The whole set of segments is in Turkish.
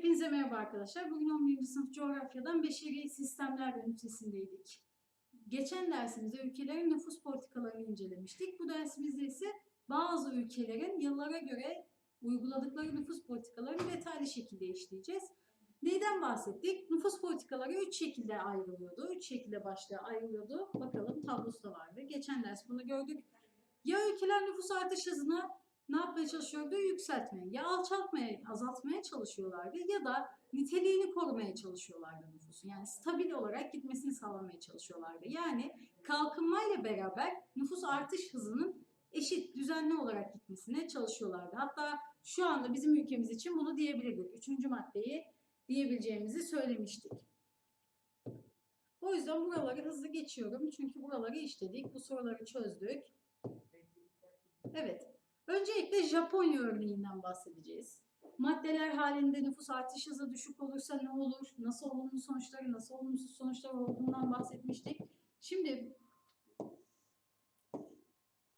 Hepinize merhaba arkadaşlar. Bugün 11. sınıf coğrafyadan beşeri sistemler ünitesindeydik. Geçen dersimizde ülkelerin nüfus politikalarını incelemiştik. Bu dersimizde ise bazı ülkelerin yıllara göre uyguladıkları nüfus politikalarını detaylı şekilde işleyeceğiz. Neyden bahsettik? Nüfus politikaları üç şekilde ayrılıyordu. Üç şekilde başlığa ayrılıyordu. Bakalım tablosu da vardı. Geçen ders bunu gördük. Ya ülkeler nüfus artış hızını ne yapmaya çalışıyordu? Yükseltmeye. Ya alçaltmaya, azaltmaya çalışıyorlardı ya da niteliğini korumaya çalışıyorlardı nüfusun. Yani stabil olarak gitmesini sağlamaya çalışıyorlardı. Yani kalkınmayla beraber nüfus artış hızının eşit, düzenli olarak gitmesine çalışıyorlardı. Hatta şu anda bizim ülkemiz için bunu diyebilirdik. Üçüncü maddeyi diyebileceğimizi söylemiştik. O yüzden buraları hızlı geçiyorum. Çünkü buraları işledik. Bu soruları çözdük. Evet. Öncelikle Japonya örneğinden bahsedeceğiz. Maddeler halinde nüfus artış hızı düşük olursa ne olur? Nasıl olumlu sonuçları, nasıl olumsuz sonuçlar olduğundan bahsetmiştik. Şimdi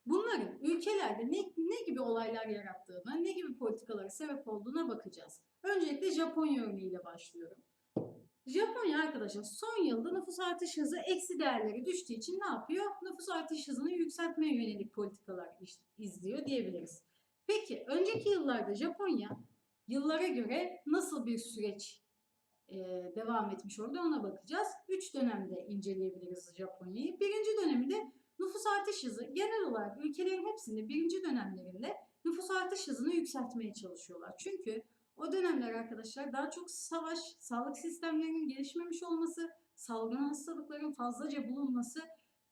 bunların ülkelerde ne, ne gibi olaylar yarattığına, ne gibi politikalara sebep olduğuna bakacağız. Öncelikle Japonya örneğiyle başlıyorum. Japonya arkadaşlar son yılda nüfus artış hızı eksi değerleri düştüğü için ne yapıyor? Nüfus artış hızını yükseltmeye yönelik politikalar izliyor diyebiliriz. Peki önceki yıllarda Japonya yıllara göre nasıl bir süreç e, devam etmiş orada ona bakacağız. Üç dönemde inceleyebiliriz Japonya'yı. Birinci döneminde nüfus artış hızı genel olarak ülkelerin hepsinde birinci dönemlerinde nüfus artış hızını yükseltmeye çalışıyorlar. Çünkü o dönemler arkadaşlar daha çok savaş, sağlık sistemlerinin gelişmemiş olması, salgın hastalıkların fazlaca bulunması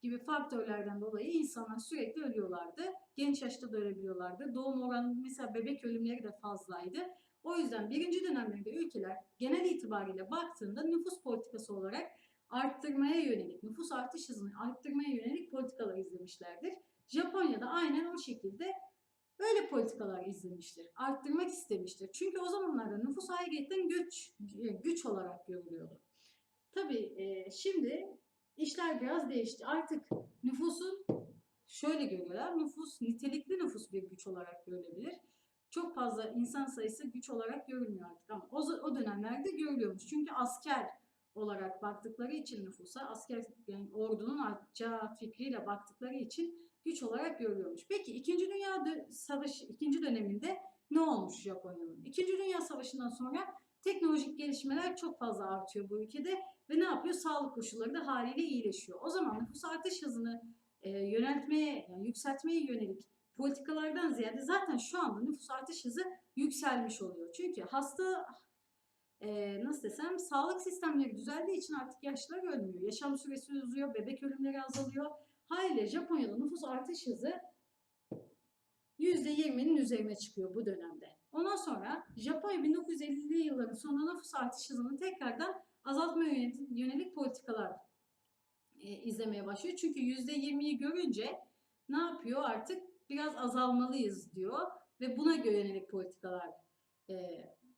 gibi faktörlerden dolayı insanlar sürekli ölüyorlardı. Genç yaşta da ölebiliyorlardı. Doğum oranı mesela bebek ölümleri de fazlaydı. O yüzden birinci dönemlerde ülkeler genel itibariyle baktığında nüfus politikası olarak arttırmaya yönelik, nüfus artış hızını arttırmaya yönelik politikalar izlemişlerdir. Japonya'da aynen o şekilde Böyle politikalar izlemiştir. Arttırmak istemiştir. Çünkü o zamanlarda nüfus ayrıyetten güç, güç olarak görülüyordu. Tabii e, şimdi işler biraz değişti. Artık nüfusun şöyle görüyorlar. Nüfus, nitelikli nüfus bir güç olarak görülebilir. Çok fazla insan sayısı güç olarak görülmüyor artık ama o, o dönemlerde görülüyormuş. Çünkü asker olarak baktıkları için nüfusa, asker yani ordunun artacağı fikriyle baktıkları için güç olarak görülüyormuş. Peki 2. Dünya Savaşı 2. döneminde ne olmuş Japonya'nın? 2. Dünya Savaşı'ndan sonra teknolojik gelişmeler çok fazla artıyor bu ülkede ve ne yapıyor? Sağlık koşulları da haliyle iyileşiyor. O zaman nüfus artış hızını e, yöneltmeye, yani yükseltmeye yönelik politikalardan ziyade zaten şu anda nüfus artış hızı yükselmiş oluyor. Çünkü hasta e, nasıl desem sağlık sistemleri düzeldiği için artık yaşlılar ölmüyor. Yaşam süresi uzuyor, bebek ölümleri azalıyor Haliyle Japonya'da nüfus artış hızı %20'nin üzerine çıkıyor bu dönemde. Ondan sonra Japonya 1950'li yılların sonunda nüfus artış hızını tekrardan azaltmaya yönelik politikalar e, izlemeye başlıyor. Çünkü %20'yi görünce ne yapıyor artık? Biraz azalmalıyız diyor ve buna yönelik politikalar e,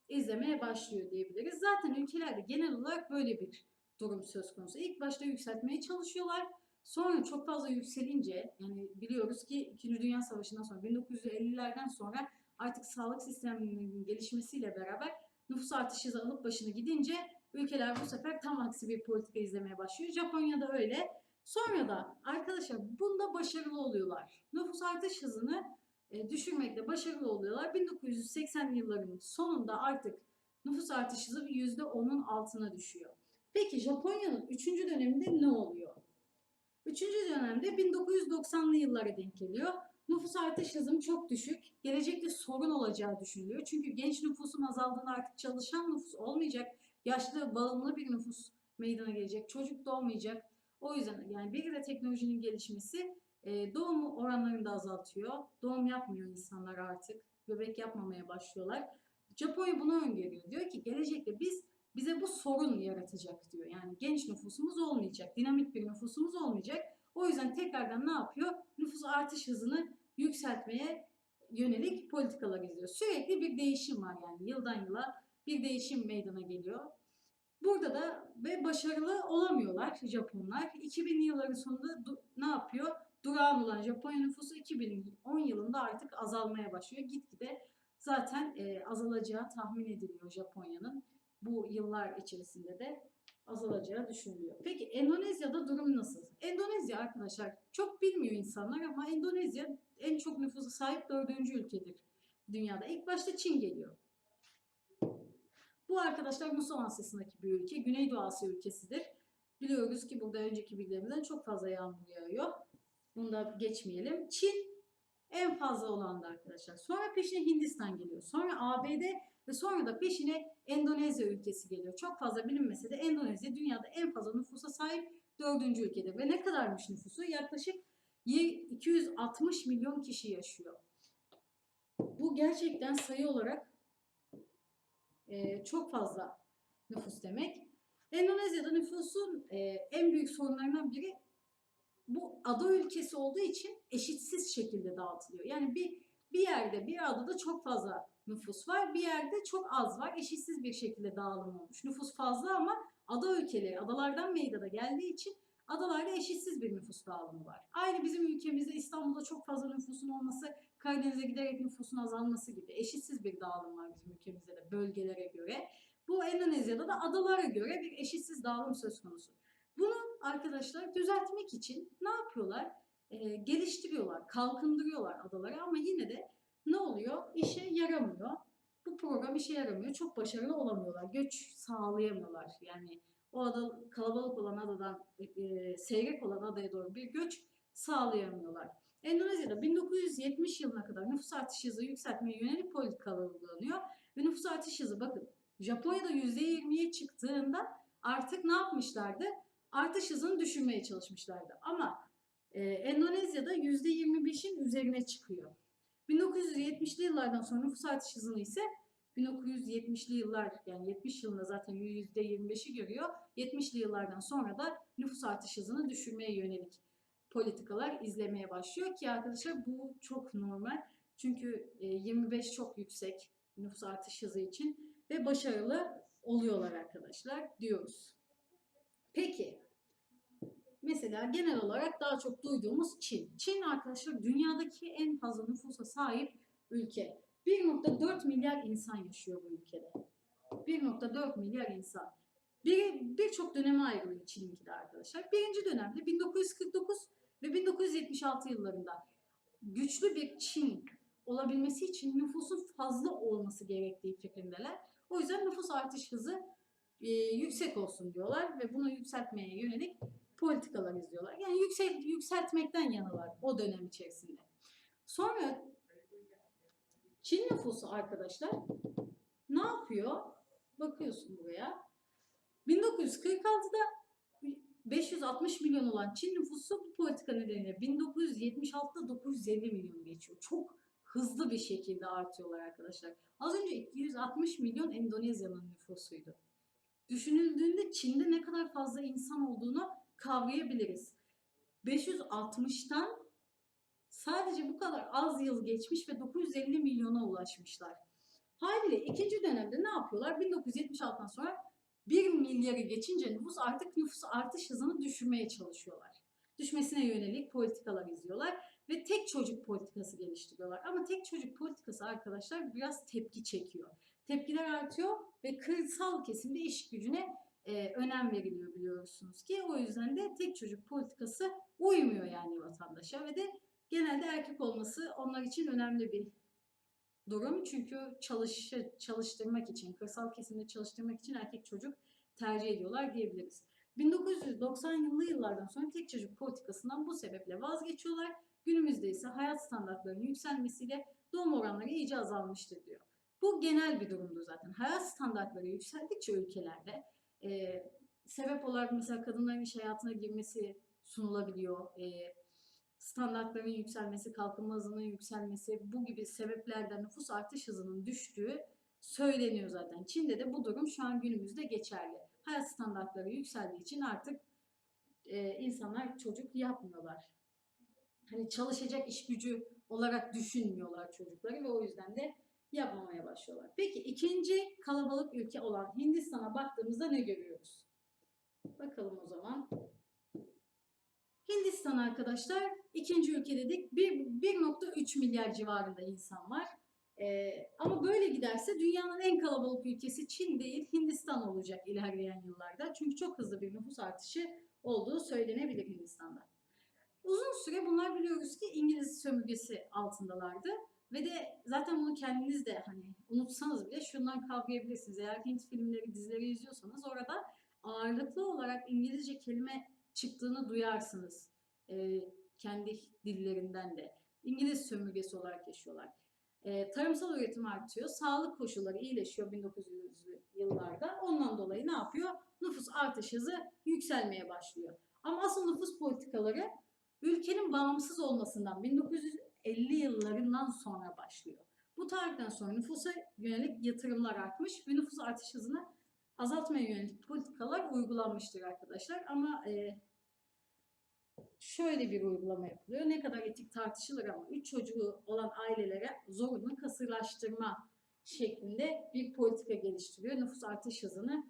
izlemeye başlıyor diyebiliriz. Zaten ülkelerde genel olarak böyle bir durum söz konusu. İlk başta yükseltmeye çalışıyorlar. Sonra çok fazla yükselince yani biliyoruz ki 2. Dünya Savaşı'ndan sonra 1950'lerden sonra artık sağlık sisteminin gelişmesiyle beraber nüfus artışı alıp başını gidince ülkeler bu sefer tam aksi bir politika izlemeye başlıyor. Japonya'da öyle. Sonra da arkadaşlar bunda başarılı oluyorlar. Nüfus artış hızını düşürmekte başarılı oluyorlar. 1980'li yılların sonunda artık nüfus artış hızı %10'un altına düşüyor. Peki Japonya'nın 3. döneminde ne oluyor? Üçüncü dönemde 1990'lı yıllara denk geliyor. Nüfus artış hızım çok düşük. Gelecekte sorun olacağı düşünülüyor. Çünkü genç nüfusun azaldığında artık çalışan nüfus olmayacak. Yaşlı, bağımlı bir nüfus meydana gelecek. Çocuk doğmayacak. O yüzden yani bir de teknolojinin gelişmesi e, doğum oranlarını da azaltıyor. Doğum yapmıyor insanlar artık. Bebek yapmamaya başlıyorlar. Japonya bunu öngörüyor. Diyor ki gelecekte biz bize bu sorun yaratacak diyor. Yani genç nüfusumuz olmayacak, dinamik bir nüfusumuz olmayacak. O yüzden tekrardan ne yapıyor? Nüfus artış hızını yükseltmeye yönelik politikalar izliyor. Sürekli bir değişim var yani yıldan yıla bir değişim meydana geliyor. Burada da ve başarılı olamıyorlar Japonlar. 2000'li yılların sonunda ne yapıyor? Durağan olan Japonya nüfusu 2010 yılında artık azalmaya başlıyor. Gitgide zaten e, azalacağı tahmin ediliyor Japonya'nın. Bu yıllar içerisinde de azalacağı düşünülüyor. Peki Endonezya'da durum nasıl? Endonezya arkadaşlar çok bilmiyor insanlar ama Endonezya en çok nüfusa sahip dördüncü ülkedir dünyada. İlk başta Çin geliyor. Bu arkadaşlar muson Asyası'ndaki bir ülke. Güneydoğu Asya ülkesidir. Biliyoruz ki burada önceki bilgilerimizden çok fazla yağmur yağıyor. Bunu da geçmeyelim. Çin en fazla olan da arkadaşlar. Sonra peşine Hindistan geliyor. Sonra ABD ve sonra da peşine Endonezya ülkesi geliyor. Çok fazla bilinmese de Endonezya dünyada en fazla nüfusa sahip dördüncü ülkedir. Ve ne kadarmış nüfusu? Yaklaşık 260 milyon kişi yaşıyor. Bu gerçekten sayı olarak e, çok fazla nüfus demek. Endonezya'da nüfusun e, en büyük sorunlarından biri ada ülkesi olduğu için eşitsiz şekilde dağıtılıyor. Yani bir bir yerde bir adada çok fazla nüfus var, bir yerde çok az var. Eşitsiz bir şekilde dağılım olmuş. Nüfus fazla ama ada ülkeleri adalardan meydana geldiği için adalarda eşitsiz bir nüfus dağılımı var. Aynı bizim ülkemizde İstanbul'da çok fazla nüfusun olması, Karadeniz'e giderek nüfusun azalması gibi eşitsiz bir dağılım var bizim ülkemizde de bölgelere göre. Bu Endonezya'da da adalara göre bir eşitsiz dağılım söz konusu. Bunu arkadaşlar düzeltmek için ne yapıyorlar? Ee, geliştiriyorlar, kalkındırıyorlar adaları ama yine de ne oluyor? İşe yaramıyor. Bu program işe yaramıyor. Çok başarılı olamıyorlar. Göç sağlayamıyorlar. Yani o ada kalabalık olan adadan e, seyrek olan adaya doğru bir göç sağlayamıyorlar. Endonezya'da 1970 yılına kadar nüfus artış hızı yükseltmeye yönelik politikalar uygulanıyor. Ve nüfus artış hızı bakın Japonya'da %20'ye çıktığında artık ne yapmışlardı? Artış hızını düşürmeye çalışmışlardı. Ama e, Endonezya'da %25'in üzerine çıkıyor. 1970'li yıllardan sonra nüfus artış hızını ise 1970'li yıllar yani 70 yılında zaten %25'i görüyor. 70'li yıllardan sonra da nüfus artış hızını düşürmeye yönelik politikalar izlemeye başlıyor ki arkadaşlar bu çok normal. Çünkü 25 çok yüksek nüfus artış hızı için ve başarılı oluyorlar arkadaşlar diyoruz. Peki mesela genel olarak daha çok duyduğumuz Çin. Çin arkadaşlar dünyadaki en fazla nüfusa sahip ülke. 1.4 milyar insan yaşıyor bu ülkede. 1.4 milyar insan. Bir birçok döneme ayrılıyor Çin'inki de arkadaşlar. Birinci dönemde 1949 ve 1976 yıllarında güçlü bir Çin olabilmesi için nüfusun fazla olması gerektiği fikrindeler. O yüzden nüfus artış hızı e, yüksek olsun diyorlar ve bunu yükseltmeye yönelik politikalar izliyorlar. Yani yüksel, yükseltmekten yanılar o dönem içerisinde. Sonra Çin nüfusu arkadaşlar ne yapıyor? Bakıyorsun buraya. 1946'da 560 milyon olan Çin nüfusu bu politika nedeniyle 1976'da 950 milyon geçiyor. Çok hızlı bir şekilde artıyorlar arkadaşlar. Az önce 260 milyon Endonezya'nın nüfusuydu. Düşünüldüğünde Çin'de ne kadar fazla insan olduğunu kavrayabiliriz. 560'tan sadece bu kadar az yıl geçmiş ve 950 milyona ulaşmışlar. Haliyle ikinci dönemde ne yapıyorlar? 1976'dan sonra 1 milyarı geçince nüfus artık nüfus artış hızını düşürmeye çalışıyorlar. Düşmesine yönelik politikalar izliyorlar ve tek çocuk politikası geliştiriyorlar. Ama tek çocuk politikası arkadaşlar biraz tepki çekiyor. Tepkiler artıyor ve kırsal kesimde iş gücüne e, önem veriliyor biliyorsunuz ki. O yüzden de tek çocuk politikası uymuyor yani vatandaşa ve de genelde erkek olması onlar için önemli bir durum. Çünkü çalış, çalıştırmak için, kırsal kesimde çalıştırmak için erkek çocuk tercih ediyorlar diyebiliriz. 1990'lı yıllardan sonra tek çocuk politikasından bu sebeple vazgeçiyorlar. Günümüzde ise hayat standartlarının yükselmesiyle doğum oranları iyice azalmıştır diyor. Bu genel bir durumdur zaten. Hayat standartları yükseldikçe ülkelerde e, sebep olarak mesela kadınların iş hayatına girmesi sunulabiliyor. E, standartların yükselmesi, kalkınma hızının yükselmesi bu gibi sebeplerden nüfus artış hızının düştüğü söyleniyor zaten. Çin'de de bu durum şu an günümüzde geçerli. Hayat standartları yükseldiği için artık e, insanlar çocuk yapmıyorlar. Hani çalışacak iş gücü olarak düşünmüyorlar çocukları ve o yüzden de yapmamaya başlıyorlar. Peki ikinci kalabalık ülke olan Hindistan'a baktığımızda ne görüyoruz? Bakalım o zaman. Hindistan arkadaşlar ikinci ülke dedik. 1.3 milyar civarında insan var. Ee, ama böyle giderse dünyanın en kalabalık ülkesi Çin değil Hindistan olacak ilerleyen yıllarda. Çünkü çok hızlı bir nüfus artışı olduğu söylenebilir Hindistan'da. Uzun süre bunlar biliyoruz ki İngiliz sömürgesi altındalardı. Ve de zaten bunu kendiniz de hani unutsanız bile şundan kavrayabilirsiniz. Eğer Hint filmleri, dizileri izliyorsanız orada ağırlıklı olarak İngilizce kelime çıktığını duyarsınız. Ee, kendi dillerinden de. İngiliz sömürgesi olarak yaşıyorlar. Ee, tarımsal üretim artıyor, sağlık koşulları iyileşiyor 1900'lü yıllarda. Ondan dolayı ne yapıyor? Nüfus artış hızı yükselmeye başlıyor. Ama asıl nüfus politikaları ülkenin bağımsız olmasından 1950 yıllarından sonra başlıyor. Bu tarihten sonra nüfusa yönelik yatırımlar artmış ve nüfus artış hızını azaltmaya yönelik politikalar uygulanmıştır arkadaşlar. Ama e, şöyle bir uygulama yapılıyor. Ne kadar etik tartışılır ama 3 çocuğu olan ailelere zorunlu kasırlaştırma şeklinde bir politika geliştiriyor. Nüfus artış hızını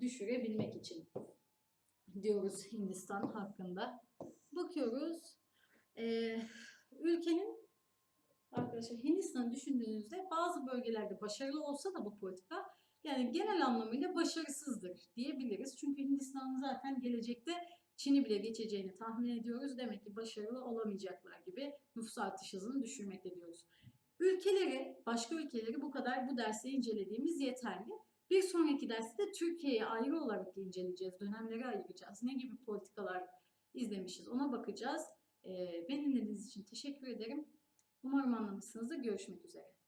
düşürebilmek için diyoruz Hindistan hakkında. Bakıyoruz. Ee, ülkenin arkadaşlar Hindistan'ı düşündüğünüzde bazı bölgelerde başarılı olsa da bu politika yani genel anlamıyla başarısızdır diyebiliriz. Çünkü Hindistan'ın zaten gelecekte Çin'i bile geçeceğini tahmin ediyoruz. Demek ki başarılı olamayacaklar gibi nüfus artış hızını düşürmekte diyoruz. Ülkeleri, başka ülkeleri bu kadar bu derste incelediğimiz yeterli. Bir sonraki derste de Türkiye'yi ayrı olarak inceleyeceğiz. Dönemleri ayıracağız. Ne gibi politikalar izlemişiz ona bakacağız. Beni dinlediğiniz için teşekkür ederim. Umarım anlamışsınızdır. Görüşmek üzere.